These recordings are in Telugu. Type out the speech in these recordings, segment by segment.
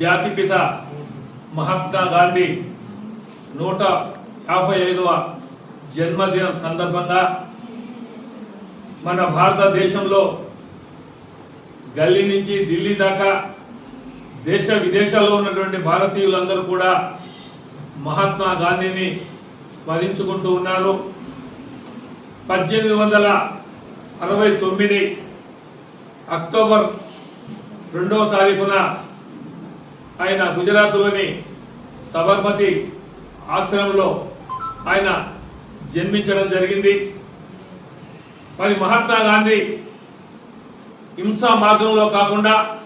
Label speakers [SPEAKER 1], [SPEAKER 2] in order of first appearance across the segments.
[SPEAKER 1] జాతిపిత మహాత్మా గాంధీ నూట యాభై ఐదవ జన్మదినం సందర్భంగా మన భారతదేశంలో గల్లీ నుంచి ఢిల్లీ దాకా దేశ విదేశాల్లో ఉన్నటువంటి భారతీయులందరూ కూడా మహాత్మా గాంధీని స్మరించుకుంటూ ఉన్నారు. పద్దెనిమిది వందల అరవై తొమ్మిది అక్టోబర్ రెండవ తారీఖున ఆయన గుజరాత్లోని సబర్మతి ఆశ్రమంలో ఆయన జన్మించడం జరిగింది. మరి మహాత్మా గాంధీ హింసా మార్గంలో కాకుండా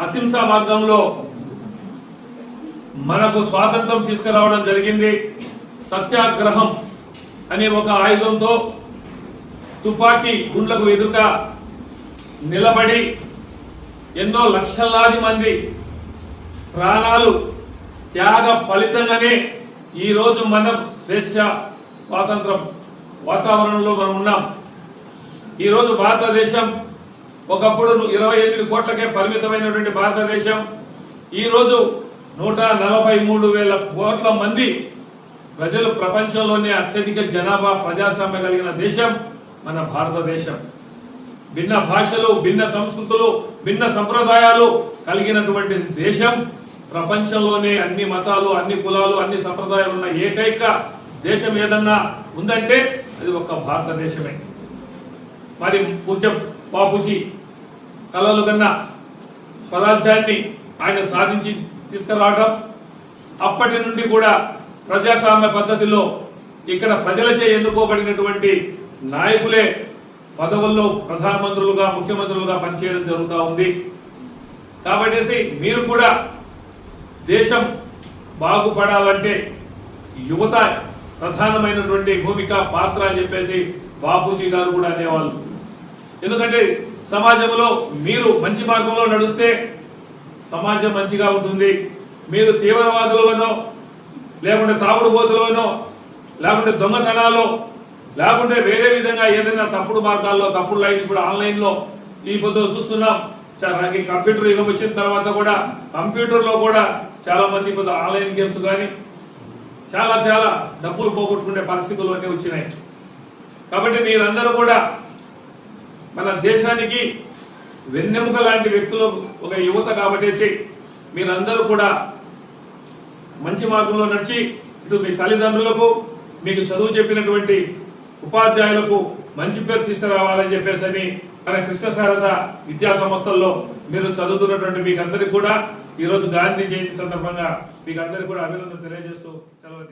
[SPEAKER 1] అహింసా మార్గంలో మనకు స్వాతంత్రం తీసుకురావడం జరిగింది. సత్యాగ్రహం అనే ఒక ఆయుధంతో తుపాకీ గుండ్లకు ఎదురుగా నిలబడి ఎన్నో లక్షలాది మంది ప్రాణాలు త్యాగ ఫలితంగానే ఈరోజు మనం స్వేచ్ఛ స్వాతంత్రం వాతావరణంలో మనం ఉన్నాం. ఈరోజు భారతదేశం ఒకప్పుడు ఇరవై ఎనిమిది కోట్లకే పరిమితమైనటువంటి భారతదేశం. ఈరోజు నూట నలభై మూడు వేల కోట్ల మంది ప్రజలు ప్రపంచంలోనే అత్యధిక జనాభా ప్రజాస్వామ్య కలిగిన దేశం మన భారతదేశం. భిన్న భాషలు భిన్న సంస్కృతులు భిన్న సంప్రదాయాలు కలిగినటువంటి దేశం. ప్రపంచంలోనే అన్ని మతాలు అన్ని కులాలు అన్ని సంప్రదాయాలు ఉన్న ఏకైక దేశం ఏదన్నా ఉందంటే అది ఒక భారతదేశమే. మరి పూజ బాపూజీ కళలు కన్నా స్వరాజ్యాన్ని ఆయన సాధించి తీసుకురావడం అప్పటి నుండి కూడా ప్రజాస్వామ్య పద్ధతిలో ఇక్కడ ప్రజలచే ఎన్నుకోబడినటువంటి నాయకులే పదవుల్లో ప్రధానమంత్రులుగా ముఖ్యమంత్రులుగా పనిచేయడం జరుగుతూ ఉంది. కాబట్టి మీరు కూడా దేశం బాగుపడాలంటే యువత ప్రధానమైనటువంటి భూమిక పాత్ర అని చెప్పేసి బాపూజీ గారు కూడా అనేవాళ్ళు. ఎందుకంటే సమాజంలో మీరు మంచి మార్గంలో నడుస్తే సమాజం మంచిగా ఉంటుంది. మీరు తీవ్రవాదులనో లేకుంటే తాగుడుబోతులోనో లేకుంటే దొంగతనాలో లేకుంటే వేరే విధంగా ఏదైనా తప్పుడు మార్గాల్లో తప్పుడు లైన్ ఇప్పుడు ఆన్లైన్లో ఈ పొద్దు చూస్తున్నాం. చాలా నాకు కంప్యూటర్ యుగం వచ్చిన తర్వాత కూడా కంప్యూటర్లో కూడా చాలా మంది ఇప్పుడు ఆన్లైన్ గేమ్స్ కానీ చాలా చాలా డబ్బులు పోగొట్టుకునే పరిస్థితులు అన్నీ వచ్చినాయి. కాబట్టి మీరందరూ కూడా మన దేశానికి వెన్నెముక లాంటి వ్యక్తులు ఒక యువత కాబట్టేసి మీరందరూ కూడా మంచి మార్గంలో నడిచి ఇటు మీ తల్లిదండ్రులకు మీకు చదువు చెప్పినటువంటి ఉపాధ్యాయులకు మంచి పేరు తీసుకురావాలని చెప్పేసి అని మన కృష్ణ శారద విద్యా సంస్థల్లో మీరు చదువుతున్నటువంటి మీకు అందరికీ కూడా ఈరోజు గాంధీ జయంతి సందర్భంగా మీకు అందరికీ కూడా అభినందన తెలియజేస్తూ సెలవు